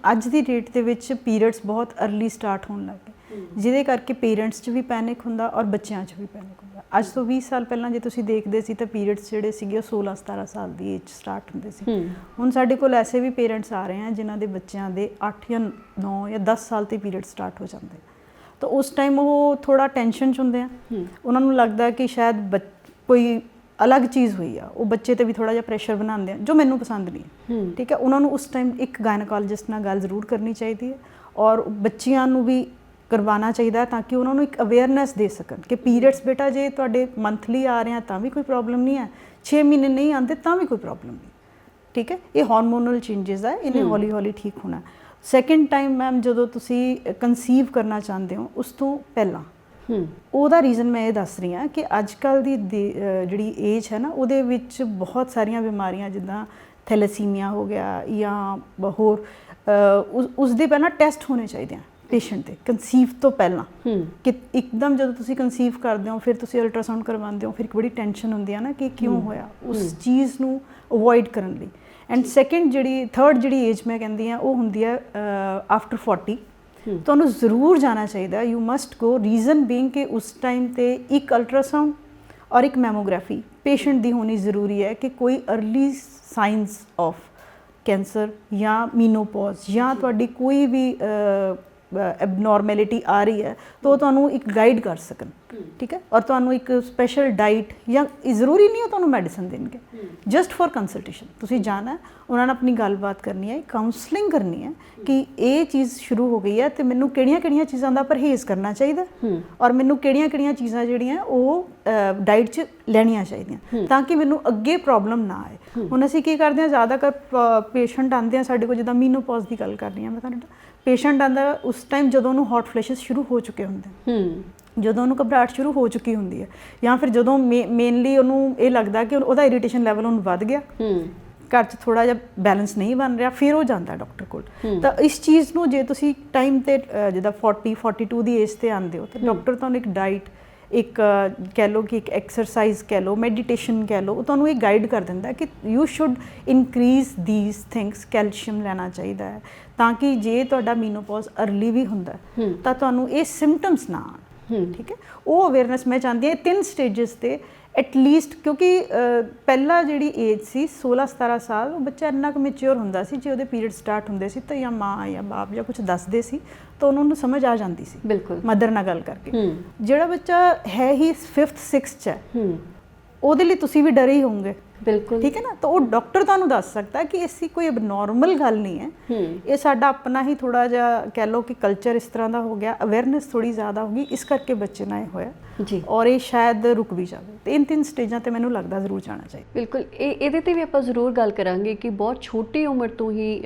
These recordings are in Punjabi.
ਅੱਜ ਦੀ ਡੇਟ ਦੇ ਵਿੱਚ ਪੀਰੀਅਡਸ ਬਹੁਤ अर्ਲੀ ਸਟਾਰਟ ਹੋਣ ਲੱਗ ਗਏ। ਜਿਹਦੇ ਕਰਕੇ ਪੇਰੈਂਟਸ 'ਚ ਵੀ ਪੈਨਿਕ ਹੁੰਦਾ ਔਰ ਬੱਚਿਆਂ 'ਚ ਵੀ ਪੈਨਿਕ ਹੁੰਦਾ। ਅੱਜ ਤੋਂ 20 ਸਾਲ ਪਹਿਲਾਂ ਜੇ ਤੁਸੀਂ ਦੇਖਦੇ ਸੀ ਤਾਂ ਪੀਰੀਅਡਸ ਜਿਹੜੇ ਸੀਗੇ ਉਹ 16 17 ਸਾਲ ਦੀ ਏਜ ਸਟਾਰਟ ਹੁੰਦੇ ਸੀ। ਹੁਣ ਸਾਡੇ ਕੋਲ ਐਸੇ ਵੀ ਪੇਰੈਂਟਸ ਆ ਰਹੇ ਆ ਜਿਨ੍ਹਾਂ ਦੇ ਬੱਚਿਆਂ ਦੇ 8 ਜਾਂ 9 ਜਾਂ 10 ਸਾਲ ਤੇ ਪੀਰੀਅਡ ਸਟਾਰਟ ਹੋ ਜਾਂਦੇ ਤਾਂ ਉਸ ਟਾਈਮ ਉਹ ਥੋੜਾ ਟੈਨਸ਼ਨ 'ਚ ਹੁੰਦੇ ਆ। ਉਹਨਾਂ ਨੂੰ ਲੱਗਦਾ ਕਿ ਸ਼ਾਇਦ ਕੋਈ ਅਲੱਗ ਚੀਜ਼ ਹੋਈ ਆ। ਉਹ ਬੱਚੇ ਤੇ ਵੀ ਥੋੜਾ ਜਿਹਾ ਪ੍ਰੈਸ਼ਰ ਬਣਾਉਂਦੇ ਆ ਜੋ ਮੈਨੂੰ ਪਸੰਦ ਨਹੀਂ ਠੀਕ ਹੈ ਉਹਨਾਂ ਨੂੰ ਉਸ ਟਾਈਮ ਇੱਕ ਗਾਇਨੋਕੋਲੋਜਿਸਟ ਨਾਲ ਗੱਲ ਜ਼ਰੂਰ ਕਰਨੀ ਚਾਹੀਦੀ ਹੈ ਔਰ ਬੱਚਿਆਂ ਨੂੰ ਵੀ ਕਰਵਾਉਣਾ ਚਾਹੀਦਾ ਤਾਂ ਕਿ ਉਹਨਾਂ ਨੂੰ ਇੱਕ ਅਵੇਅਰਨੈਸ ਦੇ ਸਕਣ ਕਿ ਪੀਰੀਅਡਸ ਬੇਟਾ ਜੇ ਤੁਹਾਡੇ ਮੰਥਲੀ ਆ ਰਹੇ ਆ ਤਾਂ ਵੀ ਕੋਈ ਪ੍ਰੋਬਲਮ ਨਹੀਂ ਹੈ 6 ਮਹੀਨੇ ਨਹੀਂ ਆਉਂਦੇ ਤਾਂ ਵੀ ਕੋਈ ਪ੍ਰੋਬਲਮ ਨਹੀਂ। ਠੀਕ ਹੈ ਇਹ ਹਾਰਮੋਨਲ ਚੇਂਜਸ ਹੈ ਇਹਨੇ ਹੌਲੀ ਹੌਲੀ ਠੀਕ ਹੋਣਾ। ਸੈਕੰਡ ਟਾਈਮ ਮੈਮ ਜਦੋਂ ਤੁਸੀਂ ਕਨਸੀਵ ਕਰਨਾ ਚਾਹੁੰਦੇ ਹੋ ਉਸ ਤੋਂ ਪਹਿਲਾਂ ਉਹਦਾ ਰੀਜ਼ਨ ਮੈਂ ਇਹ ਦੱਸ ਰਹੀ ਹਾਂ ਕਿ ਅੱਜ ਕੱਲ ਦੀ ਜਿਹੜੀ ਏਜ ਹੈ ਨਾ ਉਹਦੇ ਵਿੱਚ ਬਹੁਤ ਸਾਰੀਆਂ ਬਿਮਾਰੀਆਂ ਜਿੱਦਾਂ ਥੈਲੇਸੀਮੀਆ ਹੋ ਗਿਆ ਜਾਂ ਹੋਰ ਉਸ- ਦੇ ਪਹਿਲਾਂ ਟੈਸਟ ਹੋਣੇ ਚਾਹੀਦੇ ਆ ਪੇਸ਼ੈਂਟ ਦੇ ਕਨਸੀਵ ਤੋਂ ਪਹਿਲਾਂ। ਹੂੰ। ਕਿ ਇੱਕਦਮ ਜਦੋਂ ਤੁਸੀਂ ਕਨਸੀਵ ਕਰਦੇ ਹੋ ਫਿਰ ਤੁਸੀਂ ਅਲਟਰਾਸਾਊਂਡ ਕਰਵਾਉਂਦੇ ਹੋ ਫਿਰ ਇੱਕ ਬੜੀ ਟੈਨਸ਼ਨ ਹੁੰਦੀ ਹੈ ਨਾ ਕਿ ਕਿਉਂ ਹੋਇਆ ਉਸ ਚੀਜ਼ ਨੂੰ ਅਵੋਇਡ ਕਰਨ ਲਈ। ਐਂਡ ਸੈਕੰਡ ਜਿਹੜੀ ਥਰਡ ਜਿਹੜੀ ਏਜ ਮੈਂ ਕਹਿੰਦੀ ਆ ਉਹ ਹੁੰਦੀ ਹੈ ਆਫਟਰ 40 ਤੁਹਾਨੂੰ ਜ਼ਰੂਰ ਜਾਣਾ ਚਾਹੀਦਾ। You must go reason being ਕਿ ਉਸ ਟਾਈਮ ਤੇ ਇੱਕ ਅਲਟਰਾਸਾਊਂਡ ਔਰ ਇੱਕ ਮੈਮੋਗ੍ਰਾਫੀ ਪੇਸ਼ੈਂਟ ਦੀ ਹੋਣੀ ਜ਼ਰੂਰੀ ਹੈ ਕਿ ਕੋਈ अर्ਲੀ ਸਾਈਨਸ ਆਫ ਕੈਂਸਰ ਜਾਂ ਮੀਨੋਪੌਜ਼ ਜਾਂ ਤੁਹਾਡੀ ਕੋਈ ਵੀ ਐਬਨੋਰਮੈਲਿਟੀ ਆ ਰਹੀ ਹੈ ਤਾਂ ਉਹ ਤੁਹਾਨੂੰ ਇੱਕ ਗਾਈਡ ਕਰ ਸਕਣ ਠੀਕ ਹੈ? ਔਰ ਤੁਹਾਨੂੰ ਇੱਕ ਸਪੈਸ਼ਲ ਡਾਈਟ ਜਾਂ ਜ਼ਰੂਰੀ ਨਹੀਂ ਉਹ ਤੁਹਾਨੂੰ ਮੈਡੀਸਨ ਦੇਣਗੇ ਜਸਟ ਫॉर ਕੰਸਲਟੇਸ਼ਨ ਤੁਸੀਂ ਜਾਣਾ ਹੈ, ਉਹਨਾਂ ਨਾਲ ਆਪਣੀ ਗੱਲਬਾਤ ਕਰਨੀ ਹੈ ਕਾਉਂਸਲਿੰਗ ਕਰਨੀ ਹੈ ਕਿ ਇਹ ਚੀਜ਼ ਸ਼ੁਰੂ ਹੋ ਗਈ ਹੈ ਤੇ ਮੈਨੂੰ ਕਿਹੜੀਆਂ-ਕਿਹੜੀਆਂ ਚੀਜ਼ਾਂ ਦਾ ਪਰਹੇਜ਼ ਕਰਨਾ ਚਾਹੀਦਾ ਔਰ ਮੈਨੂੰ ਕਿਹੜੀਆਂ-ਕਿਹੜੀਆਂ ਚੀਜ਼ਾਂ ਜਿਹੜੀਆਂ ਉਹ ਡਾਈਟ 'ਚ ਲੈਣੀਆਂ ਚਾਹੀਦੀਆਂ। ਤਾਂ ਕਿ ਮੈਨੂੰ ਅੱਗੇ ਪ੍ਰੋਬਲਮ ਨਾ ਆਏ। ਹੁਣ ਅਸੀਂ ਕੀ ਕਰਦੇ ਹਾਂ ਜ਼ਿਆਦਾਤਰ ਪੇਸ਼ੈਂਟ ਆਉਂਦੇ ਆ ਸਾਡੇ ਕੋਲ ਜਿੱਦਾਂ ਮੀਨੋਪੌਜ਼ ਦੀ ਗੱਲ ਕਰ ਰਹੀ ਹਾਂ ਮੈਂ ਤੁਹਾਨੂੰ ਪੇਸ਼ੈਂਟ ਆਂਦਾ ਉਸ ਟਾਈਮ ਜਦੋਂ ਉਹਨੂੰ ਹੌਟ ਫਲੈਸ਼ਸ ਸ਼ੁਰੂ ਹੋ ਚੁੱਕੇ ਹੁੰਦੇ ਹੂੰ। ਜਦੋਂ ਉਹਨੂੰ ਘਬਰਾਹਟ ਸ਼ੁਰੂ ਹੋ ਚੁੱਕੀ ਹੁੰਦੀ ਹੈ ਜਾਂ ਫਿਰ ਜਦੋਂ ਮੇਨਲੀ ਉਹਨੂੰ ਇਹ ਲੱਗਦਾ ਕਿ ਉਹਦਾ ਇਰੀਟੇਸ਼ਨ ਲੈਵਲ ਉਹਨੂੰ ਵੱਧ ਗਿਆ। ਹੂੰ। ਘਰ 'ਚ ਥੋੜਾ ਜਿਹਾ ਬੈਲੈਂਸ ਨਹੀਂ ਬਣ ਰਿਹਾ ਫਿਰ ਉਹ ਜਾਂਦਾ ਡਾਕਟਰ ਕੋਲ। ਤਾਂ ਇਸ ਚੀਜ਼ ਨੂੰ ਜੇ ਤੁਸੀਂ ਟਾਈਮ ਤੇ ਜਿੱਦਾਂ 40 42 ਦੀ ਏਜ ਤੇ ਆਉਂਦੇ ਹੋ ਤਾਂ ਡਾਕਟਰ ਤੁਹਾਨੂੰ ਇੱਕ ਡਾਈਟ ਇੱਕ ਕਹਿ ਲਓ ਕਿ ਇੱਕ ਐਕਸਰਸਾਈਜ਼ ਕਹਿ ਲਓ ਮੈਡੀਟੇਸ਼ਨ ਕਹਿ ਲਓ ਉਹ ਤੁਹਾਨੂੰ ਇਹ ਗਾਈਡ ਕਰ ਦਿੰਦਾ ਕਿ you should increase these things calcium ਲੈਣਾ ਚਾਹੀਦਾ ਹੈ ਤਾਂ ਕਿ ਜੇ ਤੁਹਾਡਾ ਮੀਨੋਪੌਜ਼ ਅਰਲੀ ਵੀ ਹੁੰਦਾ ਤਾਂ ਤੁਹਾਨੂੰ ਇਹ ਸਿੰਪਟਮਸ ਨਾ ਆਣ ਠੀਕ ਹੈ? ਉਹ ਅਵੇਅਰਨੈਸ ਮੈਂ ਚਾਹੁੰਦੀ ਹਾਂ ਤਿੰਨ ਸਟੇजेस ਤੇ ਐਟ ਲੀਸਟ ਕਿਉਂਕਿ ਪਹਿਲਾਂ ਜਿਹੜੀ ਏਜ ਸੀ 16 17 ਸਾਲ ਉਹ ਬੱਚਾ ਇੰਨਾ ਕੁ ਮੈਚੁਰ ਹੁੰਦਾ ਸੀ ਜੇ ਉਹਦੇ ਪੀਰੀਅਡ ਸਟਾਰਟ ਹੁੰਦੇ ਸੀ ਤਾਂ ਜਾਂ ਮਾਂ ਜਾਂ ਬਾਪ ਜਾਂ ਕੁਝ ਦੱਸਦੇ ਸੀ ਤਾਂ ਉਹਨਾਂ ਨੂੰ ਸਮਝ ਆ ਜਾਂਦੀ ਸੀ। ਬਿਲਕੁਲ। ਮਦਰ ਨਾਲ ਗੱਲ ਕਰਕੇ। ਜਿਹੜਾ ਬੱਚਾ ਹੈ ਹੀ 5th 6th ਚ ਹੈ। ਹੂੰ। ਉਹਦੇ ਲਈ ਤੁਸੀਂ ਵੀ ਡਰੇ ਹੀ ਹੋਵੋਗੇ। ਬਿਲਕੁਲ। ਠੀਕ ਹੈ ਨਾ? ਤਾਂ ਉਹ ਡਾਕਟਰ ਤੁਹਾਨੂੰ ਦੱਸ ਸਕਦਾ ਕਿ ਐਸੀ ਕੋਈ ਅਬਨੋਰਮਲ ਗੱਲ ਨਹੀਂ ਹੈ। ਇਹ ਸਾਡਾ ਆਪਣਾ ਹੀ ਥੋੜਾ ਜਿਹਾ ਕਹਿ ਲਓ ਕਿ ਕਲਚਰ ਇਸ ਤਰ੍ਹਾਂ ਦਾ ਹੋ ਗਿਆ ਅਵੇਅਰਨੈਸ ਥੋੜੀ ਜ਼ਿਆਦਾ ਹੋ ਗਈ ਇਸ ਕਰਕੇ ਬੱਚੇ ਨਾਲ ਇਹ ਹੋਇਆ। ਜੀ। ਔਰ ਇਹ ਸ਼ਾਇਦ ਰੁਕ ਵੀ ਜਾਵੇ। ਤੇ ਇਨ ਤਿੰਨ ਸਟੇਜਾਂ ਤੇ ਮੈਨੂੰ ਲੱਗਦਾ ਜ਼ਰੂਰ ਜਾਣਾ ਚਾਹੀਦਾ। ਬਿਲਕੁਲ। ਇਹ ਇਹਦੇ ਤੇ ਵੀ ਆਪਾਂ ਜ਼ਰੂਰ ਗੱਲ ਕਰਾਂਗੇ ਕਿ ਬਹੁਤ ਛੋਟੀ ਉਮਰ ਤੋਂ ਹੀ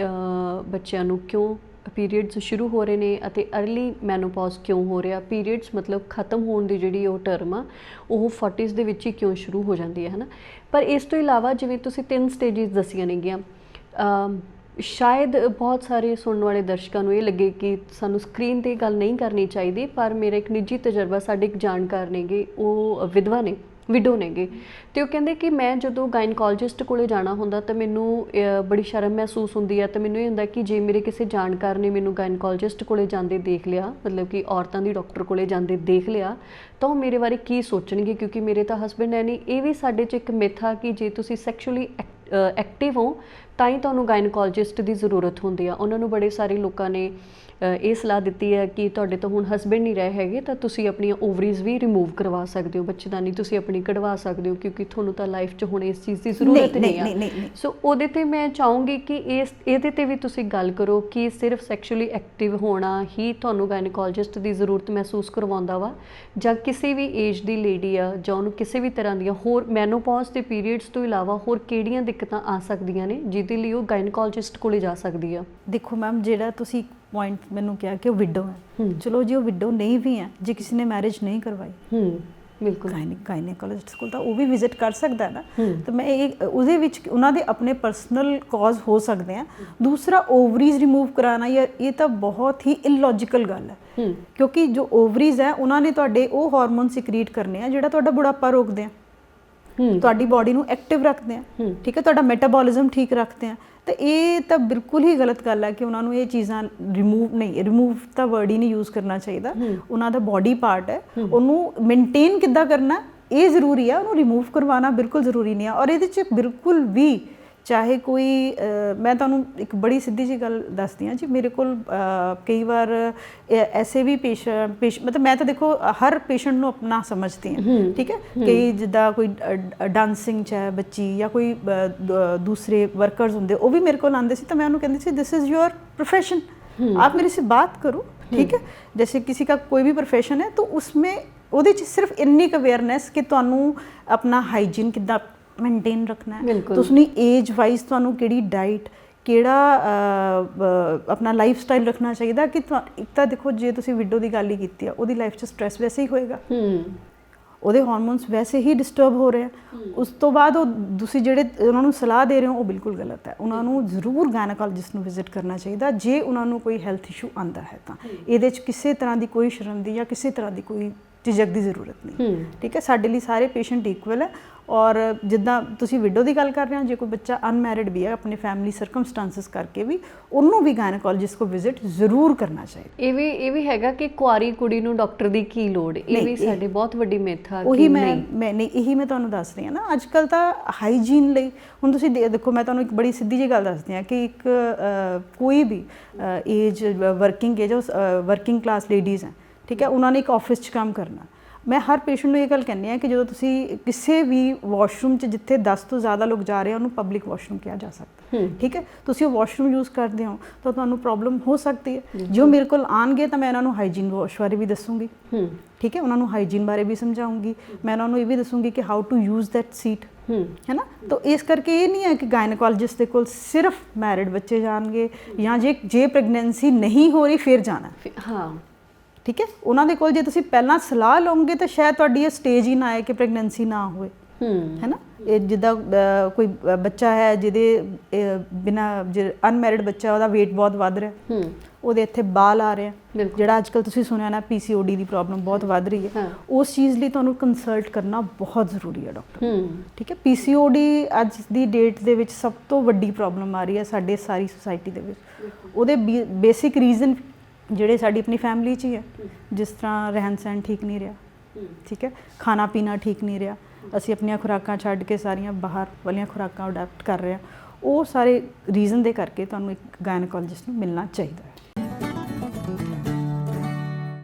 ਬੱਚਿਆਂ ਨੂੰ ਕਿਉਂ ਪੀਰੀਅਡਸ ਸ਼ੁਰੂ ਹੋ ਰਹੇ ਨੇ ਅਤੇ ਅਰਲੀ ਮੈਨੋਪੌਜ਼ ਕਿਉਂ ਹੋ ਰਿਹਾ? ਪੀਰੀਅਡਸ ਮਤਲਬ ਖਤਮ ਹੋਣ ਦੀ ਜਿਹੜੀ ਉਹ ਟਰਮ ਆ, ਉਹ 40s ਦੇ ਵਿੱਚ ਹੀ ਕਿਉਂ ਸ਼ੁਰੂ ਹੋ ਜਾਂਦੀ ਹੈ, ਹਨਾ? ਪਰ ਇਸ ਤੋਂ ਇਲਾਵਾ ਜਿਵੇਂ ਤੁਸੀਂ ਤਿੰਨ ਸਟੇजेस ਦਸੀਆਂ ਨੇਗੀਆਂ ਸ਼ਾਇਦ ਬਹੁਤ ਸਾਰੇ ਸੁਣਨ ਵਾਲੇ ਦਰਸ਼ਕਾਂ ਨੂੰ ਇਹ ਲੱਗੇ ਕਿ ਸਾਨੂੰ ਸਕਰੀਨ ਤੇ ਗੱਲ ਨਹੀਂ ਕਰਨੀ ਚਾਹੀਦੀ, ਪਰ ਮੇਰਾ ਇੱਕ ਨਿੱਜੀ ਤਜਰਬਾ, ਸਾਡੇ ਇੱਕ ਜਾਣਕਾਰ ਨੇਗੇ, ਉਹ ਵਿਧਵਾ ਨੇ। ਵਿਡੋ ਨੇਗੇ। ਤੇ ਉਹ ਕਹਿੰਦੇ ਕਿ ਮੈਂ ਜਦੋਂ ਗਾਇਨਕੋਲੋਜਿਸਟ ਕੋਲੇ ਜਾਣਾ ਹੁੰਦਾ ਤਾਂ ਮੈਨੂੰ ਬੜੀ ਸ਼ਰਮ ਮਹਿਸੂਸ ਹੁੰਦੀ ਹੈ ਤੇ ਮੈਨੂੰ ਇਹ ਹੁੰਦਾ ਕਿ ਜੇ ਮੇਰੇ ਕਿਸੇ ਜਾਣਕਾਰ ਨੇ ਮੈਨੂੰ ਗਾਇਨਕੋਲੋਜਿਸਟ ਕੋਲੇ ਜਾਂਦੇ ਦੇਖ ਲਿਆ, ਮਤਲਬ ਕਿ ਔਰਤਾਂ ਦੀ ਡਾਕਟਰ ਕੋਲੇ ਜਾਂਦੇ ਦੇਖ ਲਿਆ, ਤਾਂ ਉਹ ਮੇਰੇ ਬਾਰੇ ਕੀ ਸੋਚਣਗੇ? ਕਿਉਂਕਿ ਮੇਰੇ ਤਾਂ ਹਸਬੰਡ ਹੈ ਨਹੀਂ ਇਹ ਵੀ ਸਾਡੇ 'ਚ ਇੱਕ ਮਿਥ ਆ ਕਿ ਜੇ ਤੁਸੀਂ ਸੈਕਸ਼ੂਅਲੀ ਐਕਟਿਵ ਹੋ ਤਾਂ ਹੀ ਤੁਹਾਨੂੰ ਗਾਇਨਕੋਲੋਜਿਸਟ ਦੀ ਜ਼ਰੂਰਤ ਹੁੰਦੀ ਆ। ਉਹਨਾਂ ਨੂੰ ਬੜੇ ਸਾਰੇ ਲੋਕਾਂ ਨੇ ਇਹ ਸਲਾਹ ਦਿੱਤੀ ਹੈ ਕਿ ਤੁਹਾਡੇ ਤੋਂ ਹੁਣ ਹਸਬੰਡ ਨਹੀਂ ਰਹੇ ਹੈਗੇ ਤਾਂ ਤੁਸੀਂ ਆਪਣੀਆਂ ਓਵਰੀਜ਼ ਵੀ ਰਿਮੂਵ ਕਰਵਾ ਸਕਦੇ ਹੋ। ਬੱਚੇਦਾਨੀ ਤੁਸੀਂ ਆਪਣੀ ਕਢਵਾ ਸਕਦੇ ਹੋ ਕਿਉਂਕਿ ਤੁਹਾਨੂੰ ਤਾਂ ਲਾਈਫ 'ਚ ਹੁਣ ਇਸ ਚੀਜ਼ ਦੀ ਜ਼ਰੂਰਤ ਨਹੀਂ, ਆ। ਸੋ ਉਹਦੇ ਤੇ ਮੈਂ ਚਾਹੂੰਗੀ ਕਿ ਇਸ ਇਹਦੇ ਤੇ ਵੀ ਤੁਸੀਂ ਗੱਲ ਕਰੋ ਕਿ ਸਿਰਫ ਸੈਕਸ਼ੂਅਲੀ ਐਕਟਿਵ ਹੋਣਾ ਹੀ ਤੁਹਾਨੂੰ ਗਾਇਨਕੋਲੋਜਿਸਟ ਦੀ ਜ਼ਰੂਰਤ ਮਹਿਸੂਸ ਕਰਵਾਉਂਦਾ ਵਾ ਜਾਂ ਕਿਸੇ ਵੀ ਏਜ ਦੀ ਲੇਡੀ ਆ ਜਾਂ ਉਹਨੂੰ ਕਿਸੇ ਵੀ ਤਰ੍ਹਾਂ ਦੀਆਂ ਹੋਰ ਮੈਨੋਪੌਜ਼ ਤੇ ਪੀਰੀਅਡਸ ਤੋਂ ਇਲਾਵਾ ਹੋਰ ਕਿਹੜੀਆਂ ਦਿੱਕਤਾਂ ਆ ਸਕਦੀਆਂ ਨੇ ਜਿਹਦੇ ਲਈ ਉਹ ਗਾਇਨਕੋਲੋਜਿਸਟ ਕੋਲੇ ਜਾ ਸਕਦੀ ਆ। ਦੇਖੋ ਮੈਮ ਜਿਹੜਾ ਤੁਸੀਂ ਪੁਆਇੰਟ ਮੈਨੂੰ ਕਿਹਾ ਕਿ ਉਹ ਵਿਡੋ ਹੈ। ਚਲੋ ਜੀ ਉਹ ਵਿਡੋ ਨਹੀਂ ਵੀ ਹੈ ਜੇ ਕਿਸੇ ਨੇ ਮੈਰਿਜ ਨਹੀਂ ਕਰਵਾਈ। ਹੂੰ ਬਿਲਕੁਲ। ਗਾਇਨਿਕ ਗਾਇਨੇਕੋਲੋਜਿਸਟ ਕੋਲ ਤਾਂ ਉਹ ਵੀ ਵਿਜ਼ਿਟ ਕਰ ਸਕਦਾ ਹੈ। ਨਾ। ਤਾਂ ਮੈਂ ਇਹ ਉਹਦੇ ਵਿੱਚ ਉਹਨਾਂ ਦੇ ਆਪਣੇ ਪਰਸਨਲ ਕਾਜ਼ ਹੋ ਸਕਦੇ ਆ। ਦੂਸਰਾ ਓਵਰੀਜ਼ ਰਿਮੂਵ ਕਰਾਣਾ ਇਹ ਇਹ ਤਾਂ ਬਹੁਤ ਹੀ ਇਲੌਜੀਕਲ ਗੱਲ ਹੈ। ਕਿਉਂਕਿ ਜੋ ਓਵਰੀਜ਼ ਹੈ ਉਹਨਾਂ ਨੇ ਤੁਹਾਡੇ ਉਹ ਹਾਰਮੋਨ ਸਿਕਰੀਟ ਕਰਨੇ ਆ ਜਿਹੜਾ ਤੁਹਾਡਾ ਬੁਢਾਪਾ ਰੋਕਦੇ ਆ। ਤੁਹਾਡੀ ਬਾਡੀ ਨੂੰ ਐਕਟਿਵ ਰੱਖਦੇ ਆ। ਠੀਕ ਹੈ ਤੁਹਾਡਾ ਮੈਟਾਬੋਲਿਜ਼ਮ ਠੀਕ ਰੱਖਦੇ ਆ। ਤੇ ਇਹ ਤਾਂ ਬਿਲਕੁਲ ਹੀ ਗਲਤ ਗੱਲ ਹੈ ਕਿ ਉਹਨਾਂ ਨੂੰ ਇਹ ਚੀਜ਼ਾਂ ਰਿਮੂਵ ਨਹੀਂ ਰਿਮੂਵ ਤਾਂ ਵਰਡ ਹੀ ਨਹੀਂ ਯੂਜ਼ ਕਰਨਾ ਚਾਹੀਦਾ। ਉਹਨਾਂ ਦਾ ਬਾਡੀ ਪਾਰਟ ਹੈ। ਉਹਨੂੰ ਮੇਨਟੇਨ ਕਿੱਦਾਂ ਕਰਨਾ ਇਹ ਜ਼ਰੂਰੀ ਹੈ ਉਹਨੂੰ ਰਿਮੂਵ ਕਰਵਾਉਣਾ ਬਿਲਕੁਲ ਜ਼ਰੂਰੀ ਨਹੀਂ ਹੈ ਔਰ ਇਹਦੇ 'ਚ ਬਿਲਕੁਲ ਵੀ ਚਾਹੇ ਕੋਈ ਅ, ਮੈਂ ਤੁਹਾਨੂੰ ਇੱਕ ਬੜੀ ਸਿੱਧੀ ਜੀ ਗੱਲ ਦੱਸਦੀ ਹਾਂ ਜੀ ਮੇਰੇ ਕੋਲ ਅ, ਕਈ ਵਾਰ ਐ- ਐਸੇ ਵੀ ਪੇਸ਼ੈਂਟ ਮਤਲਬ ਮੈਂ ਤਾਂ ਦੇਖੋ ਹਰ ਪੇਸ਼ੈਂਟ ਨੂੰ ਆਪਣਾ ਸਮਝਦੀ ਹਾਂ ਠੀਕ ਹੈ ਕਈ ਜਿੱਦਾਂ ਕੋਈ ਡਾਂਸਿੰਗ ਚ ਹੈ ਬੱਚੀ ਜਾਂ ਕੋਈ ਅ, ਦ- ਦੂਸਰੇ ਵਰਕਰਸ ਹੁੰਦੇ ਉਹ ਵੀ ਮੇਰੇ ਕੋਲ ਆਉਂਦੇ ਸੀ ਤਾਂ ਮੈਂ ਉਹਨੂੰ ਕਹਿੰਦੀ ਸੀ ਦਿਸ ਇਜ਼ योर प्रोफेशन आप मेरे से बात करो ठीक है जैसे किसी का कोई भी प्रोफेशन है तो उसमें ਉਹਦੇ ਚ ਸਿਰਫ ਇੰਨੀ ਕੁ ਅਵੇਅਰਨੈਸ ਕਿ ਤੁਹਾਨੂੰ ਆਪਣਾ ਹਾਈਜੀਨ ਕਿੱਦਾਂ ਮੇਨਟੇਨ ਰੱਖਣਾ ਹੈ। ਬਿਲਕੁਲ। ਤੁਸੀਂ ਏਜ ਵਾਈਜ਼ ਤੁਹਾਨੂੰ ਕਿਹੜੀ ਡਾਈਟ ਕਿਹੜਾ ਆਪਣਾ ਲਾਈਫ ਸਟਾਈਲ ਰੱਖਣਾ ਚਾਹੀਦਾ ਕਿ ਤੁਹਾ- ਇੱਕ ਤਾਂ ਦੇਖੋ ਜੇ ਤੁਸੀਂ ਵਿਡੋ ਦੀ ਗੱਲ ਹੀ ਕੀਤੀ ਆ ਉਹਦੀ ਲਾਈਫ 'ਚ ਸਟ੍ਰੈਸ ਵੈਸੇ ਹੀ ਹੋਏਗਾ। ਹੂੰ। ਉਹਦੇ ਹਾਰਮੋਨਸ ਵੈਸੇ ਹੀ ਡਿਸਟਰਬ ਹੋ ਰਹੇ ਆ। ਉਸ ਤੋਂ ਬਾਅਦ ਉਹ ਤੁਸੀਂ ਜਿਹੜੇ ਉਹਨਾਂ ਨੂੰ ਸਲਾਹ ਦੇ ਰਹੇ ਹੋ ਉਹ ਬਿਲਕੁਲ ਗਲਤ ਹੈ। ਉਹਨਾਂ ਨੂੰ ਜ਼ਰੂਰ ਗਾਇਨੋਕੋਲੋਜਿਸਟ ਨੂੰ ਵਿਜ਼ਿਟ ਕਰਨਾ ਚਾਹੀਦਾ ਜੇ ਉਹਨਾਂ ਨੂੰ ਕੋਈ ਹੈਲਥ ਇਸ਼ੂ ਆਂਦਾ ਹੈ ਤਾਂ। ਇਹਦੇ 'ਚ ਕਿਸੇ ਤਰ੍ਹਾਂ ਦੀ ਕੋਈ ਸ਼ਰਮ ਦੀ ਜਾਂ ਕਿਸੇ ਤਰ੍ਹਾਂ ਦੀ ਕੋਈ ਝਿਜਕ ਦੀ ਜ਼ਰੂਰਤ ਨਹੀਂ। ਠੀਕ ਹੈ ਸਾਡੇ ਲਈ ਸਾਰੇ ਪੇਸ਼ੈਂਟ ਇਕੁਅਲ ਹੈ ਔਰ ਜਿੱਦਾਂ ਤੁਸੀਂ ਵਿਡੋ ਦੀ ਗੱਲ ਕਰ ਰਹੇ ਹੋ ਜੇ ਕੋਈ ਬੱਚਾ ਅਨਮੈਰਿਡ ਵੀ ਹੈ ਆਪਣੇ ਫੈਮਿਲੀ ਸਰਕਮਸਟੈਂਸਸ ਕਰਕੇ ਵੀ ਉਹਨੂੰ ਵੀ ਗਾਇਨੋਕੋਲੋਜਿਸਟ ਕੋ ਵਿਜ਼ਿਟ ਜ਼ਰੂਰ ਕਰਨਾ ਚਾਹੀਦਾ। ਇਹ ਵੀ ਇਹ ਵੀ ਹੈਗਾ ਕਿ ਕੁਆਰੀ ਕੁੜੀ ਨੂੰ ਡਾਕਟਰ ਦੀ ਕੀ ਲੋੜ? ਇਹ ਵੀ ਸਾਡੇ ਬਹੁਤ ਵੱਡੀ ਮਿੱਥ ਆ ਉਹੀ ਕਿ ਮੈਂ ਮੈਂ ਨਹੀਂ ਇਹੀ ਮੈਂ ਤੁਹਾਨੂੰ ਦੱਸ ਰਹੀ ਹਾਂ ਨਾ ਅੱਜ ਕੱਲ ਤਾਂ ਹਾਈਜੀਨ ਲਈ ਹੁਣ ਤੁਸੀਂ ਦੇਖੋ ਮੈਂ ਤੁਹਾਨੂੰ ਇੱਕ ਬੜੀ ਸਿੱਧੀ ਜੀ ਗੱਲ ਦੱਸਦੀ ਹਾਂ ਕਿ ਇੱਕ ਕੋਈ ਵੀ age working age working class ladies ਹੈ ਠੀਕ ਹੈ ਉਹਨਾਂ ਨੇ ਇੱਕ ਆਫਿਸ 'ਚ ਕੰਮ ਕਰਨਾ। ਮੈਂ ਹਰ ਪੇਸ਼ੈਂਟ ਨੂੰ ਇਹ ਗੱਲ ਕਹਿੰਦੀ ਹਾਂ ਕਿ ਜਦੋਂ ਤੁਸੀਂ ਕਿਸੇ ਵੀ ਵਾਸ਼ਰੂਮ 'ਚ ਜਿੱਥੇ 10 ਤੋਂ ਜ਼ਿਆਦਾ ਲੋਕ ਜਾ ਰਹੇ ਆ ਉਹਨੂੰ ਪਬਲਿਕ ਵਾਸ਼ਰੂਮ ਕਿਹਾ ਜਾ ਸਕਦਾ। ਠੀਕ ਹੈ ਤੁਸੀਂ ਉਹ ਵਾਸ਼ਰੂਮ ਯੂਜ਼ ਕਰਦੇ ਹੋ ਤਾਂ ਤੁਹਾਨੂੰ ਪ੍ਰੋਬਲਮ ਹੋ ਸਕਦੀ ਹੈ। ਜੋ ਮੇਰੇ ਕੋਲ ਆਣਗੇ ਤਾਂ ਮੈਂ ਇਹਨਾਂ ਨੂੰ ਹਾਈਜੀਨ ਵਾਸ਼ ਬਾਰੇ ਵੀ ਦੱਸੂੰਗੀ। ਠੀਕ ਹੈ ਉਹਨਾਂ ਨੂੰ ਹਾਈਜੀਨ ਬਾਰੇ ਵੀ ਸਮਝਾਉਂਗੀ। ਮੈਂ ਉਹਨਾਂ ਨੂੰ ਇਹ ਵੀ ਦੱਸੂੰਗੀ ਕਿ how to use that seat ਹੈ। ਨਾ? ਤਾਂ ਇਸ ਕਰਕੇ ਇਹ ਨਹੀਂ ਹੈ ਕਿ ਗਾਇਨੋਕੋਲੋਜਿਸਟ ਦੇ ਕੋਲ ਸਿਰਫ ਮੈਰਿਡ ਬੱਚੇ ਜਾਣਗੇ ਜਾਂ ਜੇ ਜੇ ਪ੍ਰੈਗਨੈਂਸੀ ਨਹੀਂ ਹੋ ਰਹੀ ਫਿਰ ਜਾਣਾ। ਹੈ। ਠੀਕ ਹੈ? ਉਹਨਾਂ ਦੇ ਕੋਲ ਜੇ ਤੁਸੀਂ ਪਹਿਲਾਂ ਸਲਾਹ ਲਓਗੇ ਤਾਂ ਸ਼ਾਇਦ ਤੁਹਾਡੀ ਇਹ ਸਟੇਜ ਹੀ ਨਾ ਆਏ ਕਿ ਪ੍ਰੈਗਨੈਂਸੀ ਨਾ ਹੋਵੇ ਹੂੰ। ਨਾ? ਇਹ ਜਿੱਦਾਂ ਕੋਈ ਬੱਚਾ ਹੈ ਜਿਹਦੇ ਬਿਨਾ ਅਨਮੈਰਿਡ ਬੱਚਾ ਉਹਦਾ weight ਬਹੁਤ ਵੱਧ ਰਿਹਾ। ਉਹਦੇ ਇੱਥੇ ਬਾਲ ਆ ਰਹੇ ਆ। ਜਿਹੜਾ ਅੱਜਕੱਲ ਤੁਸੀਂ ਸੁਣਿਆ ਨਾ ਪੀਸੀਓਡੀ ਦੀ ਪ੍ਰੋਬਲਮ ਬਹੁਤ ਵੱਧ ਰਹੀ ਹੈ। ਉਸ ਚੀਜ਼ ਲਈ ਤੁਹਾਨੂੰ ਕੰਸਲਟ ਕਰਨਾ ਬਹੁਤ ਜ਼ਰੂਰੀ ਹੈ ਡਾਕਟਰ ਹੂੰ। ਠੀਕ ਹੈ? ਪੀਸੀਓਡੀ ਅੱਜ ਦੀ ਡੇਟ ਦੇ ਵਿੱਚ ਸਭ ਤੋਂ ਵੱਡੀ ਪ੍ਰੋਬਲਮ ਆ ਰਹੀ ਹੈ ਸਾਡੇ ਸਾਰੀ ਸੁਸਾਇਟੀ ਦੇ ਵਿੱਚ। ਉਹਦੇ ਬੇਸਿਕ ਰੀਜ਼ਨ ਜਿਹੜੇ ਸਾਡੀ ਆਪਣੀ ਫੈਮਿਲੀ 'ਚ ਹੀ ਹੈ। ਜਿਸ ਤਰ੍ਹਾਂ ਰਹਿਣ ਸਹਿਣ ਠੀਕ ਨਹੀਂ ਰਿਹਾ ਠੀਕ ਹੈ? ਖਾਣਾ ਪੀਣਾ ਠੀਕ ਨਹੀਂ ਰਿਹਾ ਅਸੀਂ ਆਪਣੀਆਂ ਖੁਰਾਕਾਂ ਛੱਡ ਕੇ ਸਾਰੀਆਂ ਬਾਹਰ ਵਾਲੀਆਂ ਖੁਰਾਕਾਂ ਅਡਾਪਟ ਕਰ ਰਹੇ ਹਾਂ। ਉਹ ਸਾਰੇ ਰੀਜ਼ਨ ਦੇ ਕਰਕੇ ਤੁਹਾਨੂੰ ਇੱਕ ਗਾਇਨੋਕੋਲੋਜਿਸਟ ਨੂੰ ਮਿਲਣਾ ਚਾਹੀਦਾ